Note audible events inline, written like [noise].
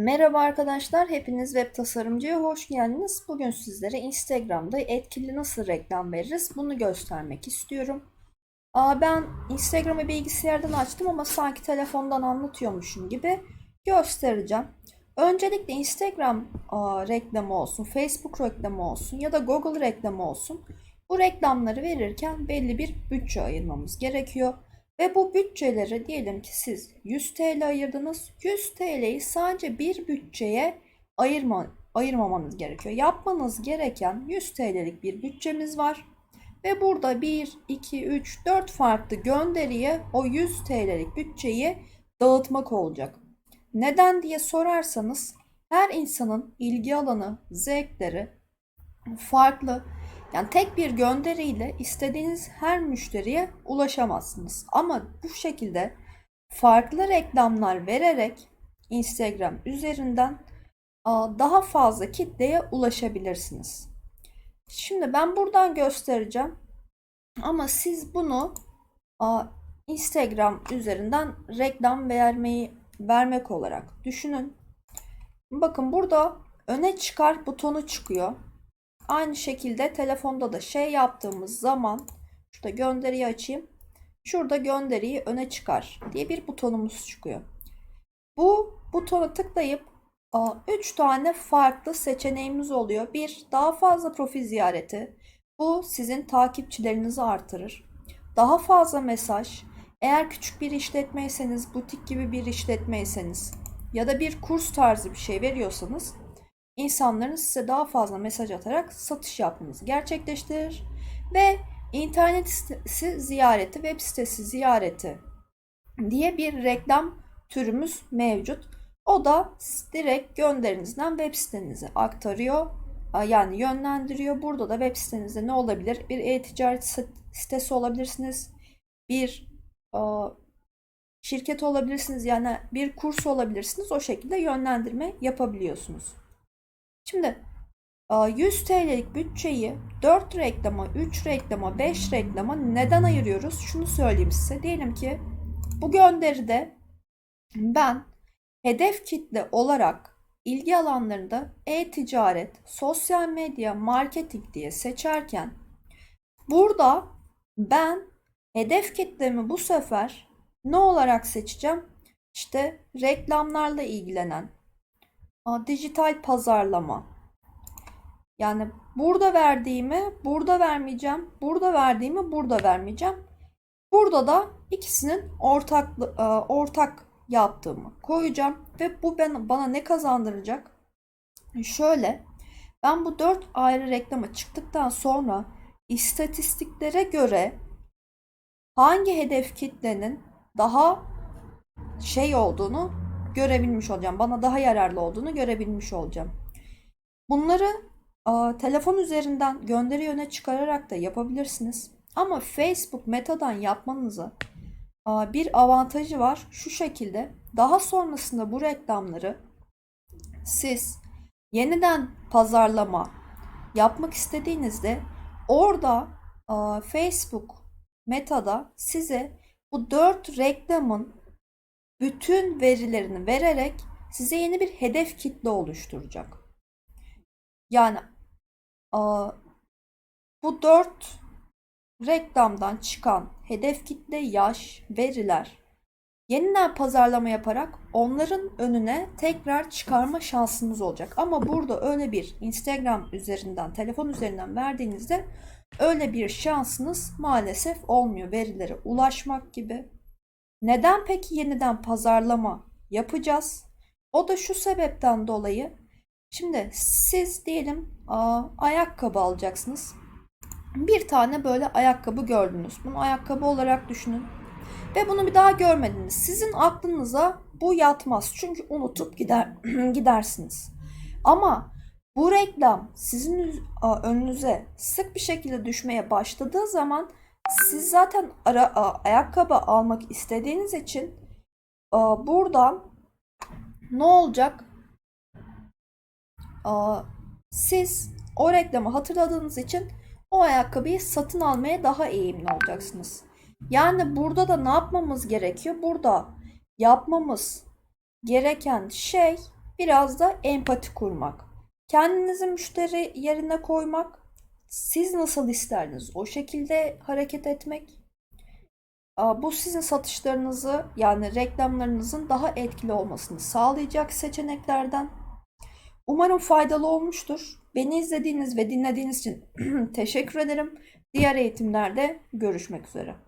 Merhaba arkadaşlar, hepiniz web tasarımcıya hoş geldiniz. Bugün sizlere Instagram'da etkili nasıl reklam veririz bunu göstermek istiyorum. Aa, ben Instagram'ı bilgisayardan açtım ama sanki telefondan anlatıyormuşum gibi göstereceğim. Öncelikle Instagram aa, reklamı olsun, Facebook reklamı olsun ya da Google reklamı olsun. Bu reklamları verirken belli bir bütçe ayırmamız gerekiyor. Ve bu bütçeleri diyelim ki siz 100 TL ayırdınız. 100 TL'yi sadece bir bütçeye ayırma, ayırmamanız gerekiyor. Yapmanız gereken 100 TL'lik bir bütçemiz var. Ve burada 1, 2, 3, 4 farklı gönderiye o 100 TL'lik bütçeyi dağıtmak olacak. Neden diye sorarsanız her insanın ilgi alanı, zevkleri farklı. Yani tek bir gönderiyle istediğiniz her müşteriye ulaşamazsınız. Ama bu şekilde farklı reklamlar vererek Instagram üzerinden daha fazla kitleye ulaşabilirsiniz. Şimdi ben buradan göstereceğim. Ama siz bunu Instagram üzerinden reklam vermeyi vermek olarak düşünün. Bakın burada öne çıkar butonu çıkıyor. Aynı şekilde telefonda da şey yaptığımız zaman şurada gönderiyi açayım. Şurada gönderiyi öne çıkar diye bir butonumuz çıkıyor. Bu butona tıklayıp 3 tane farklı seçeneğimiz oluyor. Bir daha fazla profil ziyareti. Bu sizin takipçilerinizi artırır. Daha fazla mesaj. Eğer küçük bir işletmeyseniz, butik gibi bir işletmeyseniz ya da bir kurs tarzı bir şey veriyorsanız insanların size daha fazla mesaj atarak satış yapmanızı gerçekleştirir ve internet sitesi ziyareti, web sitesi ziyareti diye bir reklam türümüz mevcut. O da direkt gönderinizden web sitenize aktarıyor. Yani yönlendiriyor. Burada da web sitenizde ne olabilir? Bir e-ticaret sitesi olabilirsiniz. Bir şirket olabilirsiniz. Yani bir kurs olabilirsiniz. O şekilde yönlendirme yapabiliyorsunuz. Şimdi 100 TL'lik bütçeyi 4 reklama, 3 reklama, 5 reklama neden ayırıyoruz? Şunu söyleyeyim size. Diyelim ki bu gönderide ben hedef kitle olarak ilgi alanlarında e-ticaret, sosyal medya, marketing diye seçerken burada ben hedef kitlemi bu sefer ne olarak seçeceğim? İşte reklamlarla ilgilenen, dijital pazarlama. Yani burada verdiğimi burada vermeyeceğim. Burada verdiğimi burada vermeyeceğim. Burada da ikisinin ortak e, ortak yaptığımı koyacağım ve bu ben, bana ne kazandıracak? Şöyle ben bu dört ayrı reklama çıktıktan sonra istatistiklere göre hangi hedef kitlenin daha şey olduğunu görebilmiş olacağım. Bana daha yararlı olduğunu görebilmiş olacağım. Bunları a, telefon üzerinden gönderi yöne çıkararak da yapabilirsiniz. Ama Facebook Meta'dan yapmanızı a, bir avantajı var. Şu şekilde daha sonrasında bu reklamları siz yeniden pazarlama yapmak istediğinizde orada a, Facebook Meta'da size bu dört reklamın bütün verilerini vererek size yeni bir hedef kitle oluşturacak. Yani bu dört reklamdan çıkan hedef kitle, yaş, veriler yeniden pazarlama yaparak onların önüne tekrar çıkarma şansınız olacak. Ama burada öyle bir Instagram üzerinden, telefon üzerinden verdiğinizde öyle bir şansınız maalesef olmuyor. Verilere ulaşmak gibi neden peki yeniden pazarlama yapacağız? O da şu sebepten dolayı. Şimdi siz diyelim aa, ayakkabı alacaksınız. Bir tane böyle ayakkabı gördünüz. Bunu ayakkabı olarak düşünün. Ve bunu bir daha görmediniz. Sizin aklınıza bu yatmaz. Çünkü unutup gider [clears throat] gidersiniz. Ama bu reklam sizin önünüze sık bir şekilde düşmeye başladığı zaman siz zaten ara, a, ayakkabı almak istediğiniz için a, buradan ne olacak? A, siz o reklamı hatırladığınız için o ayakkabıyı satın almaya daha eğimli olacaksınız. Yani burada da ne yapmamız gerekiyor? Burada yapmamız gereken şey biraz da empati kurmak. Kendinizi müşteri yerine koymak, siz nasıl isterdiniz o şekilde hareket etmek. Bu sizin satışlarınızı yani reklamlarınızın daha etkili olmasını sağlayacak seçeneklerden. Umarım faydalı olmuştur. Beni izlediğiniz ve dinlediğiniz için [clears throat] teşekkür ederim. Diğer eğitimlerde görüşmek üzere.